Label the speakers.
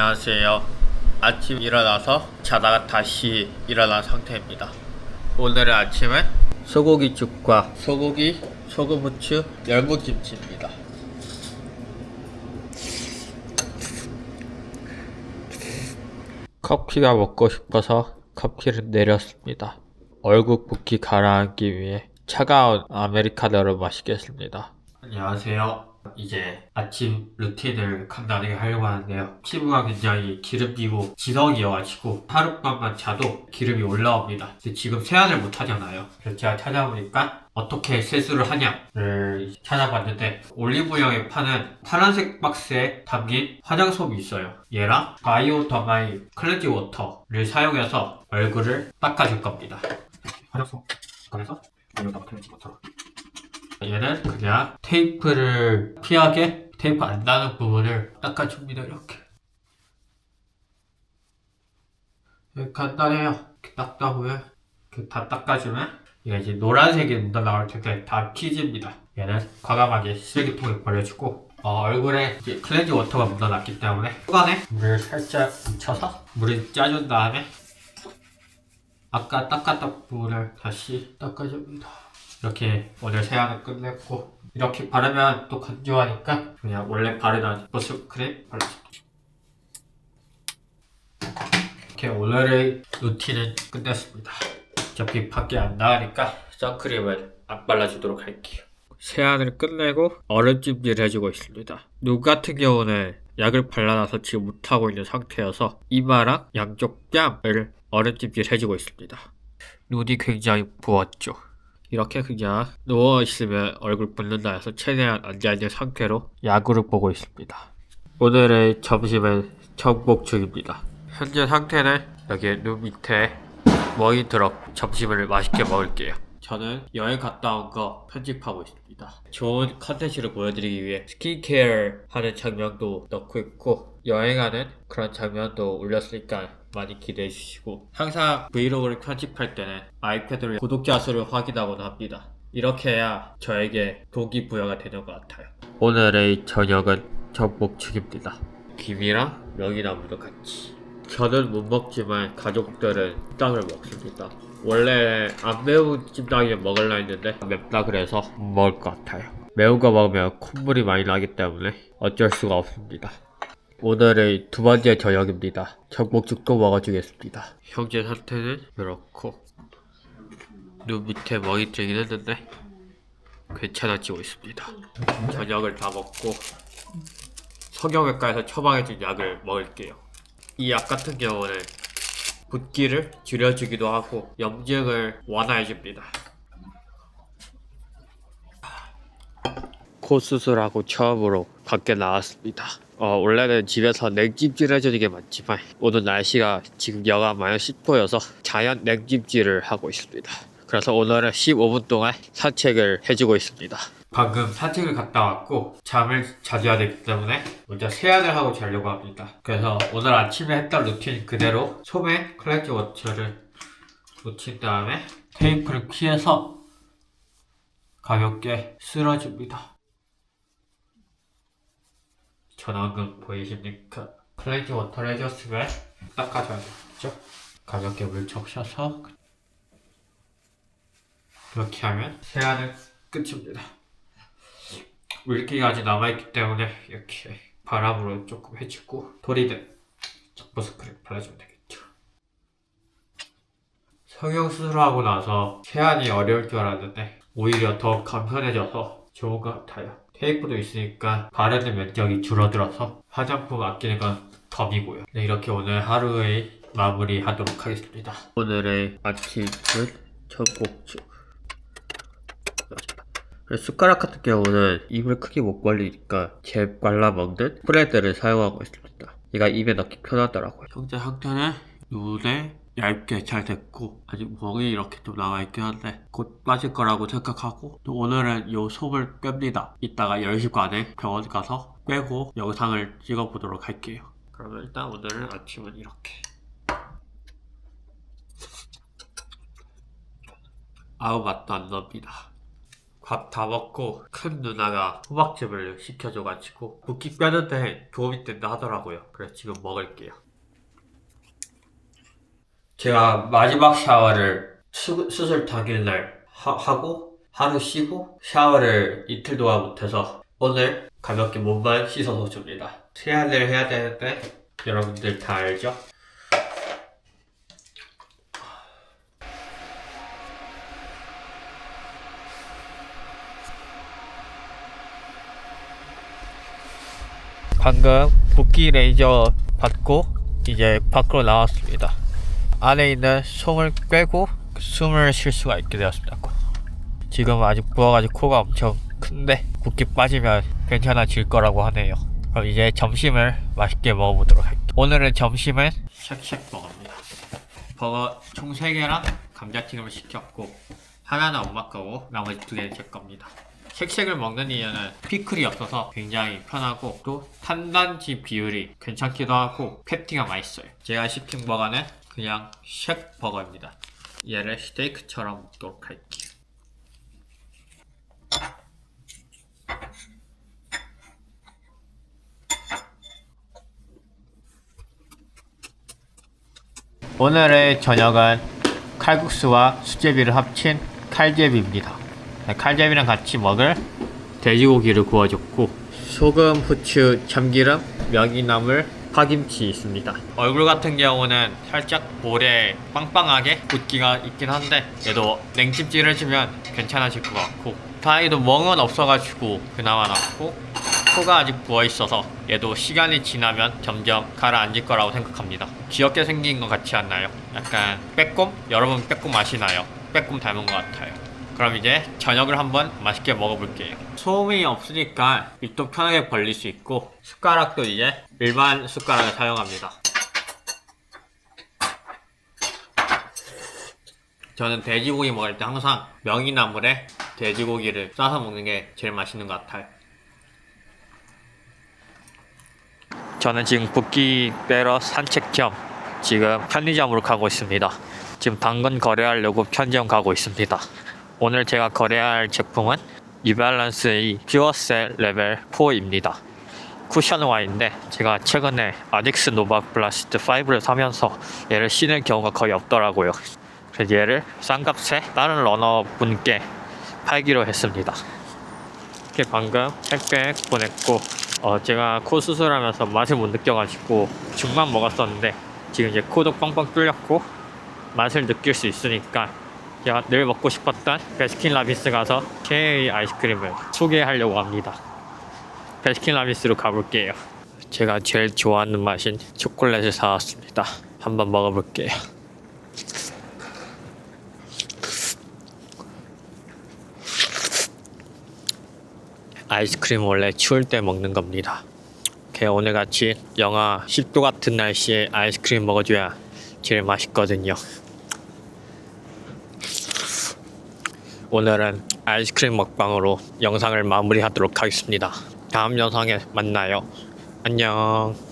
Speaker 1: 안녕하세요. 아침 일어나서 자다가 다시 일어난 상태입니다. 오늘의 아침은 소고기죽과 소고기, 소금 후추, 열무김치입니다. 커피가 먹고 싶어서 커피를 내렸습니다. 얼굴 붓기 가라앉기 위해 차가운 아메리카노를 마시겠습니다. 안녕하세요. 이제 아침 루틴을 간단하게 하려고 하는데요. 피부가 굉장히 기름지고 지성이어가지고 하룻밤만 자도 기름이 올라옵니다. 지금 세안을 못 하잖아요. 그래서 제가 찾아보니까 어떻게 세수를 하냐를 찾아봤는데 올리브영에 파는 파란색 박스에 담긴 화장솜이 있어요. 얘랑 바이오 더마이 클렌징 워터를 사용해서 얼굴을 닦아줄 겁니다. 화장솜 꺼내서 바이오 더마 클렌징 워터로 얘는 그냥 테이프를 피하게 테이프 안 나는 부분을 닦아줍니다 이렇게. 이렇게 간단해요. 이렇게 닦다 보면 이렇게 다 닦아주면 이게 이제 노란색이 묻어 나올 텐데 다 피집니다. 얘는 과감하게 쓰레기통에 버려주고 어, 얼굴에 이제 클렌징 워터가 묻어났기 때문에 수건에 물을 살짝 묻혀서 물을 짜준 다음에 아까 닦았던 부분을 다시 닦아줍니다 이렇게 오늘 세안을 끝냈고 이렇게 바르면 또 건조하니까 그냥 원래 바르던 보습 크림 발라줍니다. 이렇게 오늘의 루틴은 끝냈습니다. 어차피 밖에 안 나가니까 선크림을 안 발라주도록 할게요. 세안을 끝내고 얼음찜질 해주고 있습니다. 눈 같은 경우는 약을 발라놔서 지금 못하고 있는 상태여서 이마랑 양쪽 뺨을 얼음찜질 해주고 있습니다. 눈이 굉장히 부었죠. 이렇게 그냥 누워있으면 얼굴 붓는다 해서 최대한 앉아있는 상태로 야구를 보고 있습니다. 오늘의 점심은 정복 중입니다. 현재 상태는 여기 눈 밑에 머니터럭 점심을 맛있게 먹을게요. 저는 여행 갔다 온 거 편집하고 있습니다. 좋은 컨텐츠를 보여드리기 위해 스킨케어 하는 장면도 넣고 있고 여행하는 그런 장면도 올렸으니까 많이 기대해 주시고 항상 브이로그를 편집할 때는 아이패드로 구독자 수를 확인하곤 합니다. 이렇게 해야 저에게 동기부여가 되는 것 같아요. 오늘의 저녁은 전복죽입니다. 김이랑 명이나무도 같이. 저는 못 먹지만 가족들은 찜닭을 먹습니다. 원래 안 매운 찜닭이면 먹으려 했는데 맵다 그래서 못 먹을 것 같아요. 매운 거 먹으면 콧물이 많이 나기 때문에 어쩔 수가 없습니다. 오늘의 두 번째 저녁입니다. 전복죽도 먹어주겠습니다. 형제 상태는 이렇고 눈 밑에 멍이 들긴 했는데 괜찮아지고 있습니다. 저녁을 다 먹고 성형외과에서 처방해준 약을 먹을게요. 이 약 같은 경우는 붓기를 줄여주기도 하고 염증을 완화해줍니다. 코 수술하고 처음으로 밖에 나왔습니다. 어, 원래는 집에서 냉찜질 해주는 게 많지만 오늘 날씨가 지금 영하 마이너스 10도여서 자연 냉찜질을 하고 있습니다. 그래서 오늘은 15분 동안 산책을 해주고 있습니다. 방금 산책을 갔다 왔고 잠을 자줘야 되기 때문에 먼저 세안을 하고 자려고 합니다. 그래서 오늘 아침에 했던 루틴 그대로 솜에 클렌징 워터를 묻힌 다음에 테이프를 피해서 가볍게 쓸어줍니다. 전원금 보이십니까? 클렌징 워터를 해줬으면 닦아줘야겠죠? 가볍게 물 적셔서 이렇게 하면 세안은 끝입니다. 물기가 아직 남아있기 때문에 이렇게 바람으로 조금 해주고 돌이든 적보스크림 발라주면 되겠죠. 성형 수술하고 나서 세안이 어려울 줄 알았는데 오히려 더 간편해져서 좋은 것 같아요. 테이프도 있으니까 바르는 면적이 줄어들어서 화장품 아끼는 건 덤이고요. 네, 이렇게 오늘 하루의 마무리 하도록 하겠습니다. 오늘의 아침은 전복죽. 숟가락 같은 경우는 입을 크게 못 벌리니까 제 발라 먹는 프레드를 사용하고 있습니다. 얘가 입에 넣기 편하더라고요. 현재 상태는 눈에 얇게 잘 됐고 아직 멍이 이렇게 좀 남아 있긴 한데 곧 빠질 거라고 생각하고 또 오늘은 요 솜을 뺍니다. 이따가 10시간에 병원 가서 빼고 영상을 찍어보도록 할게요. 그러면 일단 오늘은 아침은 이렇게 아무 맛도 안 납니다. 밥 다 먹고 큰 누나가 호박즙을 시켜줘가지고 붓기 빼는데 도움이 된다 하더라고요. 그래서 지금 먹을게요. 제가 마지막 샤워를 수, 수술 당일날 하, 하고 하루 쉬고 샤워를 이틀 동안 못해서 오늘 가볍게 몸만 씻어서 줍니다. 세안을 해야 되는데 여러분들 다 알죠? 방금 붓기 레이저 받고 이제 밖으로 나왔습니다. 안에 있는 솜을 빼고 숨을 쉴 수가 있게 되었습니다. 지금 아직 부어가지고 코가 엄청 큰데 붓기 빠지면 괜찮아질 거라고 하네요. 그럼 이제 점심을 맛있게 먹어보도록 할게요. 오늘은 점심은 쉑쉑 버거입니다. 버거 총 3개랑 감자튀김을 시켰고 하나는 엄마 거고 나머지 두 개는 제 겁니다. 쉑쉑을 먹는 이유는 피클이 없어서 굉장히 편하고 또 탄단지 비율이 괜찮기도 하고 패티가 맛있어요. 제가 시킨 버거는 그냥 쉑 버거입니다. 얘를 스테이크처럼 먹도록 할게요. 오늘의 저녁은 칼국수와 수제비를 합친 칼제비입니다. 네, 칼제비랑 같이 먹을 돼지고기를 구워줬고 소금, 후추, 참기름, 명이나물, 파김치 있습니다. 얼굴 같은 경우는 살짝 볼에 빵빵하게 붓기가 있긴 한데 얘도 냉찜질을 주면 괜찮아질 것 같고 다행히도 멍은 없어가지고 그나마 낫고 코가 아직 부어있어서 얘도 시간이 지나면 점점 가라앉을 거라고 생각합니다. 귀엽게 생긴 것 같지 않나요? 약간 빼꼼? 여러분 빼꼼 맛이 나요. 빼꼼 닮은 것 같아요. 그럼 이제 저녁을 한번 맛있게 먹어볼게요. 소음이 없으니까 입도 편하게 벌릴 수 있고 숟가락도 이제 일반 숟가락을 사용합니다. 저는 돼지고기 먹을 때 항상 명이나물에 돼지고기를 싸서 먹는 게 제일 맛있는 것 같아요. 저는 지금 붓기 빼러 산책 겸 지금 편의점으로 가고 있습니다. 지금 당근 거래하려고 편의점 가고 있습니다. 오늘 제가 거래할 제품은 이발란스의 퓨어셀 레벨 4입니다. 쿠션 와인인데 제가 최근에 아딕스 노바 블라스트 5를 사면서 얘를 신을 경우가 거의 없더라고요. 그래서 얘를 싼 값에 다른 러너 분께 팔기로 했습니다. 이렇게 방금 택배 보냈고 어, 제가 코 수술하면서 맛을 못 느껴가지고 죽만 먹었었는데 지금 이제 코도 뻥뻥 뚫렸고 맛을 느낄 수 있으니까 제가 늘 먹고 싶었던 베스킨 라빈스 가서 최애의 아이스크림을 소개하려고 합니다. 베스킨 라빈스로 가볼게요. 제가 제일 좋아하는 맛인 초콜릿을 사왔습니다. 한번 먹어볼게요. 아이스크림 원래 추울 때 먹는 겁니다. 오늘같이 영하 10도 같은 날씨에 아이스크림 먹어줘야 제일 맛있거든요. 오늘은 아이스크림 먹방으로 영상을 마무리하도록 하겠습니다. 다음 영상에 만나요. 안녕.